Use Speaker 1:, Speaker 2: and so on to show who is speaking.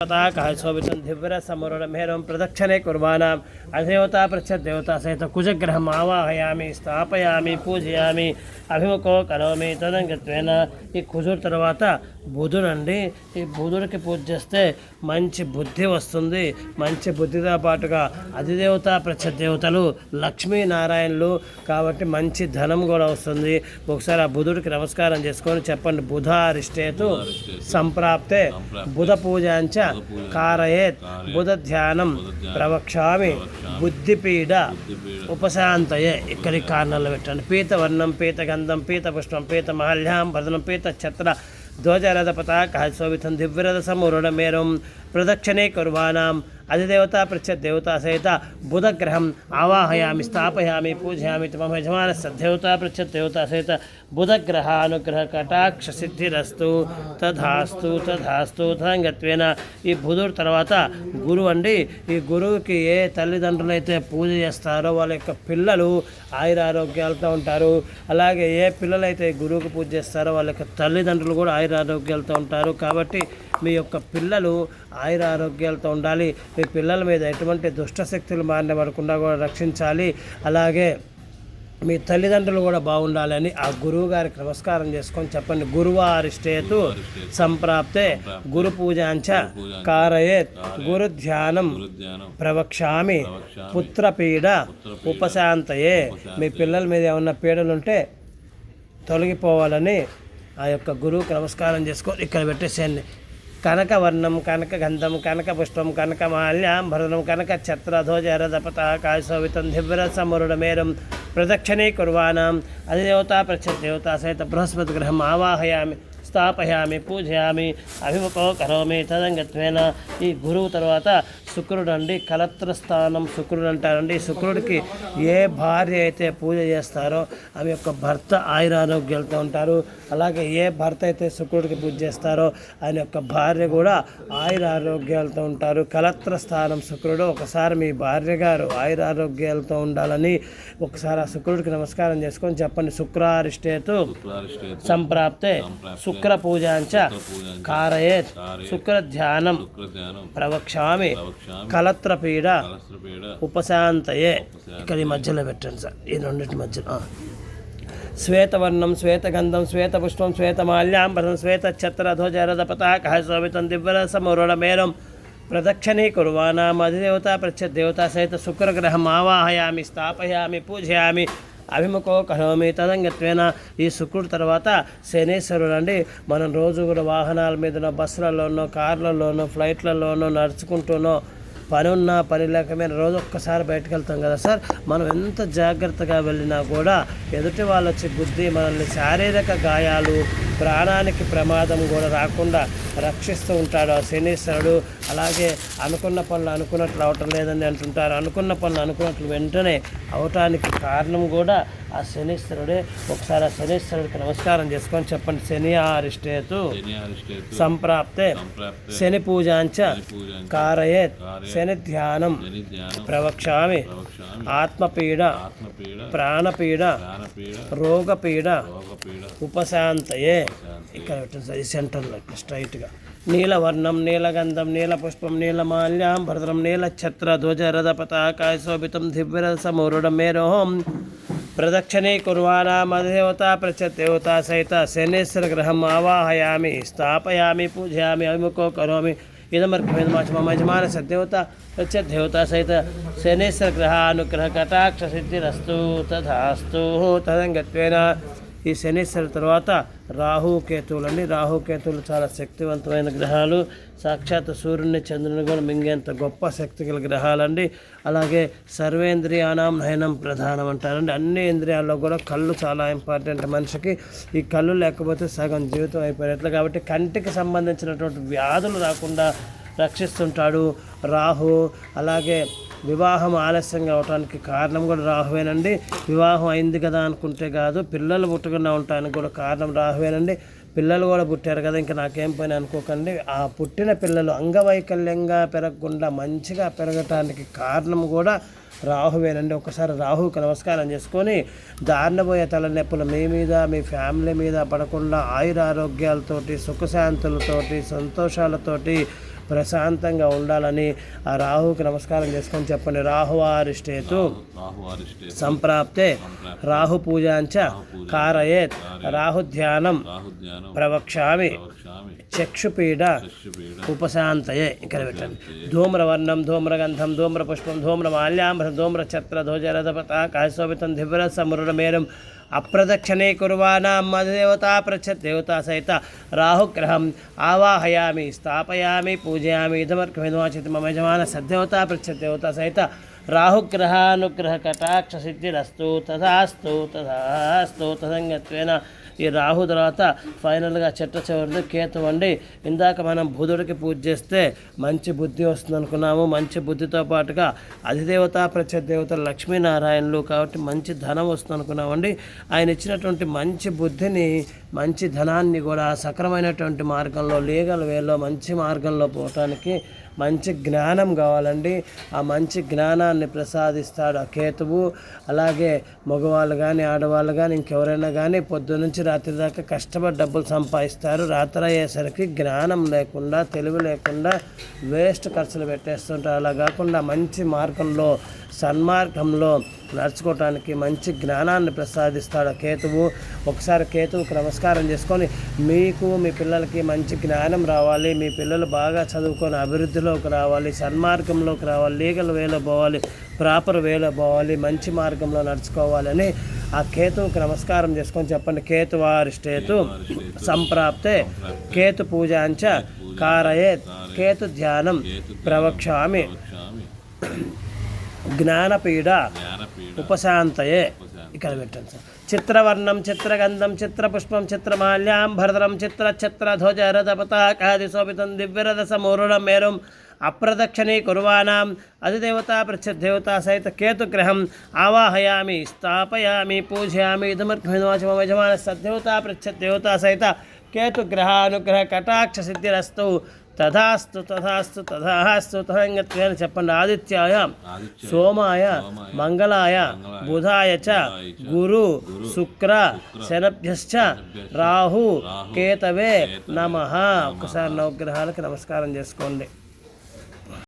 Speaker 1: पताकः शोभितं दिव्यरसमुरणमेरं प्रदक्षिणे कुर्वाणाम् अदेवता पृच्छद्देवता सहित कुजग्रहम् आवाहयामि స్థాపయామి పూజయామి అభిముఖో కరోమి తదంగత్వేన ఈ కుజుడు తర్వాత బుధుడు అండి ఈ బుధుడికి పూజ చేస్తే మంచి బుద్ధి వస్తుంది. మంచి బుద్ధితో పాటుగా అధిదేవత ప్రత్యదేవతలు లక్ష్మీనారాయణులు కాబట్టి మంచి ధనం కూడా వస్తుంది. ఒకసారి ఆ బుధుడికి నమస్కారం చేసుకొని చెప్పండి. బుధ అరిష్టేతు సంప్రాప్తే బుధ పూజాంచ కారయేత్ బుధ ధ్యానం ప్రవక్షామి బుద్ధిపీడ ఉపశాంతయే. ఇక్కడి కారణాలు పెట్టండి. పీతవర్ణం పీతగంధం పీతపుష్పం పీత మాల్యాం భదనం పీత ఛత్ర ధ్వజరథ పతాక శోభితం దివ్యరథ సమూఢమేరం ప్రదక్షిణే కుర్వాణం అధిదేవత పృచ్చదేవతా సహిత బుధగ్రహం ఆవాహయామి స్థాపయామి పూజయామి మమ యజమాన దేవతా పృచ్చదేవతా సహిత బుధగ్రహ అనుగ్రహ కటాక్ష సిద్ధిరస్తు. తధాస్తు తధాస్తు తదంగత్వేన. ఈ బుధుడు తర్వాత గురువు అండి. ఈ గురువుకి ఏ తల్లిదండ్రులు అయితే పూజ చేస్తారో వాళ్ళ యొక్క పిల్లలు ఆయురారోగ్యాలతో ఉంటారు. అలాగే ఏ పిల్లలైతే గురువుకు పూజ చేస్తారో వాళ్ళ యొక్క తల్లిదండ్రులు కూడా ఆయురారోగ్యాలతో ఉంటారు. కాబట్టి మీ యొక్క పిల్లలు ఆయుర ఆరోగ్యాలతో ఉండాలి. మీ పిల్లల మీద ఎటువంటి దుష్ట శక్తులు మారిన పడకుండా కూడా రక్షించాలి. అలాగే మీ తల్లిదండ్రులు కూడా బాగుండాలని ఆ గురువు గారికి నమస్కారం చేసుకొని చెప్పండి. గురువారిష్టేతు సంప్రాప్తే గురు పూజాంచ కారయేత్ గురు ధ్యానం ప్రవక్షామి పుత్రపీడ ఉపశాంతయే. మీ పిల్లల మీద ఏమన్నా పీడలు ఉంటే తొలగిపోవాలని ఆ యొక్క గురువుకి నమస్కారం చేసుకొని ఇక్కడ పెట్టేసేయండి. కనకవర్ణం కనక గంధం కనక పుష్పం కనక మాల్యాం కనక ఛత్రధ్వజరథపత కాశోవితం దివ్యరసమురుడమేరం ప్రదక్షిణే కుర్వాణం అధిదేవతా ప్రత్యదేవతా సహిత బృహస్పతి గ్రహం ఆవాహయామి. స్థాపయామి పూజయామి అభిముఖో కరోమి తదంగత్వేన ఈ గురువు తర్వాత శుక్రుడు అండి కలత్ర స్థానం శుక్రుడు అంటారండి. శుక్రుడికి ఏ భార్య అయితే పూజ చేస్తారో ఆమె యొక్క భర్త ఆయురారోగ్యాలతో ఉంటారు. అలాగే ఏ భర్త అయితే శుక్రుడికి పూజ చేస్తారో ఆయన యొక్క భార్య కూడా ఆయురారోగ్యాలతో ఉంటారు. కలత్ర స్థానం శుక్రుడు ఒకసారి మీ భార్య గారు ఆయురారోగ్యాలతో ఉండాలని ఒకసారి ఆ శుక్రుడికి నమస్కారం చేసుకొని చెప్పండి. శుక్రారిష్టేతు
Speaker 2: శుక్రారిష్టేతు
Speaker 1: సంప్రాప్తే శుక్ర కారయేత్ శుక్ర ధ్యానం
Speaker 2: శుక్రధ్యానం
Speaker 1: ప్రవక్షామి కలత్రపీడ
Speaker 2: కలస్త్రపీడ
Speaker 1: ఉపశాంతయే ఇక్కడ ఈ మధ్యలో పెట్టండి సార్. ఈ రెండింటి మధ్యలో. శ్వేతవర్ణం శ్వేతగంధం శ్వేతపుష్పం శ్వేతమాల్యాంబరం శ్వేతఛత్రధ్వజరథ పతాక శోభితం దివ్యరసమురుడమేరం ప్రదక్షిణే కుర్వాణం అధిదేవత ప్రత్యదేవతా సహిత శుక్రగ్రహం ఆవాహయామి స్థాపయామి పూజయామి అభిముఖో కరోమి తదంగత్వేన ఈ శుక్రుడు తర్వాత శనేశ్వరుడు అండి మనం రోజు కూడా వాహనాల మీదనో బస్సులలోనో కార్లలోనో ఫ్లైట్లలోనో నడుచుకుంటూనో పని ఉన్నా పని లేకమైన రోజు ఒక్కసారి బయటకు వెళ్తాం కదా సార్. మనం ఎంత జాగ్రత్తగా వెళ్ళినా కూడా ఎదుటి వాళ్ళు వచ్చి బుద్ధి మనల్ని శారీరక గాయాలు ప్రాణానికి ప్రమాదం కూడా రాకుండా రక్షిస్తూ ఉంటాడు ఆ శనీశ్వరుడు. అలాగే అనుకున్న పనులు అనుకున్నట్లు అవటం లేదని అంటుంటారు. అనుకున్న పనులు అనుకున్నట్లు వెంటనే అవటానికి కారణం కూడా ఆ శనీశ్వరుడే. ఒకసారి ఆ శనీశ్వరుడికి నమస్కారం చేసుకొని చెప్పండి. శని ఆరిష్టేతు సంప్రాప్తే శని పూజాంచ కారయేత్
Speaker 2: కారయేత్
Speaker 1: శని ధ్యానం ప్రవక్షామి ఆత్మపీడ ప్రాణపీడ రోగపీడ ఉపశాంతయే ఇక్కడ పెట్టండి సెంటర్లో ఇట్లా స్ట్రైట్గా. నీలవర్ణం నీలగంధం నీల పుష్పం నీలమాల్యాం భరతం నీలఛత్ర ధ్వజరథ పతాకాయ శోభితం దివ్యరసమూరుడం మేరోహం ప్రదక్షిణే కుర్వాణామదేవత ప్రత్యదేవతా సహిత శనేశ్వర గ్రహం ఆవాహయామి స్థాపయామి పూజయామి అవిముఖో కరోమి ఇదమర్ఘమిదమాచ మమ యజమాన సద్దేవత ప్రత్యదేవతా సహిత శనేశ్వర గ్రహానుగ్రహ కటాక్ష సిద్ధిరస్తు తథాస్తు తదంగత్వేన ఈ శనీశ్వర తర్వాత రాహు కేతువులండి రాహు కేతువులు చాలా శక్తివంతమైన గ్రహాలు. సాక్షాత్ సూర్యుని చంద్రుని కూడా మింగేంత గొప్ప శక్తి గల గ్రహాలండి. అలాగే సర్వేంద్రియానం నయనం ప్రధానం అంటారండి. అన్ని ఇంద్రియాల్లో కూడా కళ్ళు చాలా ఇంపార్టెంట్ మనిషికి. ఈ కళ్ళు లేకపోతే సగం జీవితం అయిపోయినట్లు కాబట్టి కంటికి సంబంధించినటువంటి వ్యాధులు రాకుండా రక్షిస్తుంటాడు రాహు. అలాగే వివాహం ఆలస్యంగా అవటానికి కారణం కూడా రాహువేనండి. వివాహం అయింది కదా అనుకుంటే కాదు పిల్లలు పుట్టకుండా ఉండటానికి కూడా కారణం రాహువేనండి. పిల్లలు కూడా పుట్టారు కదా ఇంకా నాకేం పని అనుకోకండి. ఆ పుట్టిన పిల్లలు అంగవైకల్యంగా పెరగకుండా మంచిగా పెరగటానికి కారణం కూడా రాహువేనండి. ఒకసారి రాహుకి నమస్కారం చేసుకొని దారినబోయే తలనొప్పులు మీ మీద మీ ఫ్యామిలీ మీద పడకుండా ఆయుర ఆరోగ్యాలతోటి సుఖశాంతులతోటి సంతోషాలతోటి ప్రశాంతంగా ఉండాలని ఆ రాహుకి నమస్కారం చేసుకొని చెప్పండి. రాహు అరిష్టేతు
Speaker 2: రాహు అరిష్టే
Speaker 1: సంప్రాప్తే రాహు పూజాంచ కారయేత్. రాహు ధ్యానం ప్రవక్ష్యామి
Speaker 2: ప్రవక్ష్యామి
Speaker 1: చక్షుపీడ ఉపశాంతయే ఇక్కడ పెట్టండి. ధూమ్రవర్ణం ధూమ్రగంధం ధూమ్రపుష్పం ధూమ్రమాల్యాంబరం ధూమ్రఛత్ర ధ్వజరథ పతాక శోభితం దివ్ర సమురుడమేరం అప్రదక్షిణే కుర్వాణం మధుదేవతా పృచ్చత్ దేవతా సహిత రాహుగ్రహం ఆవాహయామి స్థాపయామి పూజయామి ఇదమర్కమిదమాచిత మమ యజమాన సద్దేవతా పృచ్చత్ దేవతా సహిత రాహుగ్రహానుగ్రహ కటాక్ష సిద్ధిరస్తు తథాస్తు తథాస్తు తదంగత్వేన ఈ రాహు తర్వాత ఫైనల్గా చెట్ట చివరిది కేతు అండి ఇందాక మనం బుధుడికి పూజ చేస్తే మంచి బుద్ధి వస్తుంది అనుకున్నాము మంచి బుద్ధితో పాటుగా అధిదేవత ప్రత్యదేవత లక్ష్మీనారాయణలు కాబట్టి మంచి ధనం వస్తుంది అనుకున్నామండి ఆయన ఇచ్చినటువంటి మంచి బుద్ధిని మంచి ధనాన్ని కూడా సక్రమైనటువంటి మార్గంలో లీగల్ వేలో మంచి మార్గంలో పోవటానికి మంచి జ్ఞానం కావాలండి. ఆ మంచి జ్ఞానాన్ని ప్రసాదిస్తాడు ఆ కేతువు. అలాగే మగవాళ్ళు కానీ ఆడవాళ్ళు కానీ ఇంకెవరైనా కానీ పొద్దు నుంచి రాత్రి దాకా కష్టపడి డబ్బులు సంపాదిస్తారు. రాత్రి అయ్యేసరికి జ్ఞానం లేకుండా తెలివి లేకుండా వేస్ట్ ఖర్చులు పెట్టేస్తుంటారు. అలా కాకుండా మంచి మార్గంలో సన్మార్గంలో నడుచుకోవటానికి మంచి జ్ఞానాన్ని ప్రసాదిస్తాడు ఆ కేతువు. ఒకసారి కేతువుకు నమస్కారం చేసుకొని మీకు మీ పిల్లలకి మంచి జ్ఞానం రావాలి. మీ పిల్లలు బాగా చదువుకొని అభివృద్ధిలోకి రావాలి. సన్మార్గంలోకి రావాలి. లీగల్ వేలో పోవాలి. ప్రాపర్ వేలో పోవాలి. మంచి మార్గంలో నడుచుకోవాలని. ఆ కేతువుకి నమస్కారం చేసుకొని చెప్పండి కేతువారిష్టేతు సంప్రాప్తే కేతు పూజాంచ కారయే కేతు ధ్యానం
Speaker 2: ప్రవక్షామి.
Speaker 1: జ్ఞానపీడ ఉపశాంతయే. ఇక్కడ పెట్టండి సార్. చిత్రవర్ణం చిత్రగంధం చిత్రపుష్పం చిత్రమాల్యాం భరతరం చిత్ర చిత్ర ధ్వజ రథ పతాకాది శోభితం దివ్యరథ సమూరుణం మేరుం అప్రదక్షిణీ కుర్వాణం అధిదేవతా ప్రత్యదేవతా సహిత కేతుగ్రహం ఆవాహయామి స్థాపయామి పూజయామి ఇదమర్ఘమిదవాచ మమ యజమాన సద్దేవతా ప్రత్యదేవతా సహిత కేతుగ్రహానుగ్రహ కటాక్ష సిద్ధిరస్తు తథాస్తు తథాస్తు తథాస్తు తథంగత్వేన చెప్పండి. ఆదిత్యాయ
Speaker 2: ఆదిత్య
Speaker 1: సోమాయ మంగళాయ బుధాయ చ గురు శుక్ర శనభ్యశ్చ రాహు
Speaker 2: కేతవే
Speaker 1: నమ. ఒక్కసారి నవగ్రహాలకు నమస్కారం చేసుకోండి.